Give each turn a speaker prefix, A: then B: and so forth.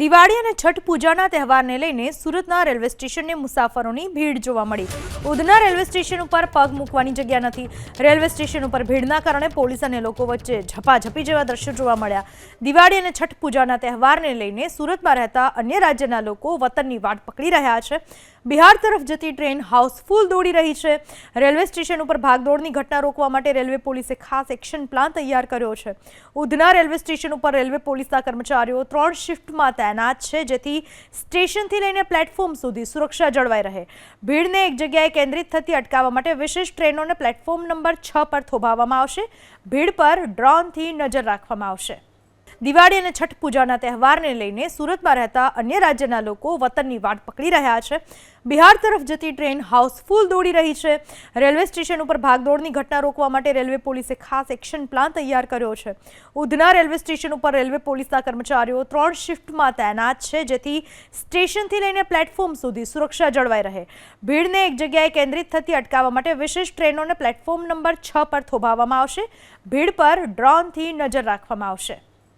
A: દિવાળી અને છઠ પૂજાના તહેવારને લઈને સુરતના રેલવે સ્ટેશનને મુસાફરોની ભીડ જોવા મળી. ઉધના રેલવે સ્ટેશન ઉપર પગ મૂકવાની જગ્યા નથી. રેલવે સ્ટેશન ઉપર ભીડના કારણે પોલીસ અને લોકો વચ્ચે ઝપાઝપી જેવા દ્રશ્યો જોવા મળ્યા. દિવાળી અને છઠ પૂજાના તહેવારને લઈને સુરતમાં રહેતા અન્ય રાજ્યના લોકો વતનની વાટ પકડી રહ્યા છે. બિહાર તરફ જતી ટ્રેન હાઉસફુલ દોડી રહી છે. રેલવે સ્ટેશન ઉપર ભાગદોડની ઘટના રોકવા માટે રેલવે પોલીસે ખાસ એક્શન પ્લાન તૈયાર કર્યો છે. ઉધના રેલવે સ્ટેશન ઉપર રેલવે પોલીસના કર્મચારીઓ ત્રણ શિફ્ટમાં તૈનાત છે, જેથી સ્ટેશનથી લઈને પ્લેટફોર્મ સુધી સુરક્ષા જળવાઈ રહે. ભીડને એક જગ્યાએ કેન્દ્રિત થતી અટકાવવા માટે વિશેષ ટ્રેનોને પ્લેટફોર્મ નંબર છ પર થોભાવવામાં આવશે. ભીડ પર ડ્રોનથી નજર રાખવામાં આવશે. દિવાળી અને છઠ પૂજાના તહેવારને લઈને સુરતમાં રહેતા અન્ય રાજ્યના લોકો વતનની વાટ પકડી રહ્યા છે. બિહાર તરફ જતી ટ્રેન હાઉસફુલ દોડી રહી છે. રેલવે સ્ટેશન ઉપર ભાગદોડની ઘટના રોકવા માટે રેલવે પોલીસે ખાસ એક્શન પ્લાન તૈયાર કર્યો છે. ઉધના રેલવે સ્ટેશન ઉપર રેલવે પોલીસના કર્મચારીઓ ત્રણ શિફ્ટમાં તૈનાત છે, જેથી સ્ટેશનથી લઈને પ્લેટફોર્મ સુધી સુરક્ષા જળવાઈ રહે. ભીડને એક જગ્યાએ કેન્દ્રિત થતી અટકાવવા માટે વિશેષ ટ્રેનોને પ્લેટફોર્મ નંબર છ પર થોભાવવામાં આવશે. ભીડ પર ડ્રોનથી નજર રાખવામાં આવશે.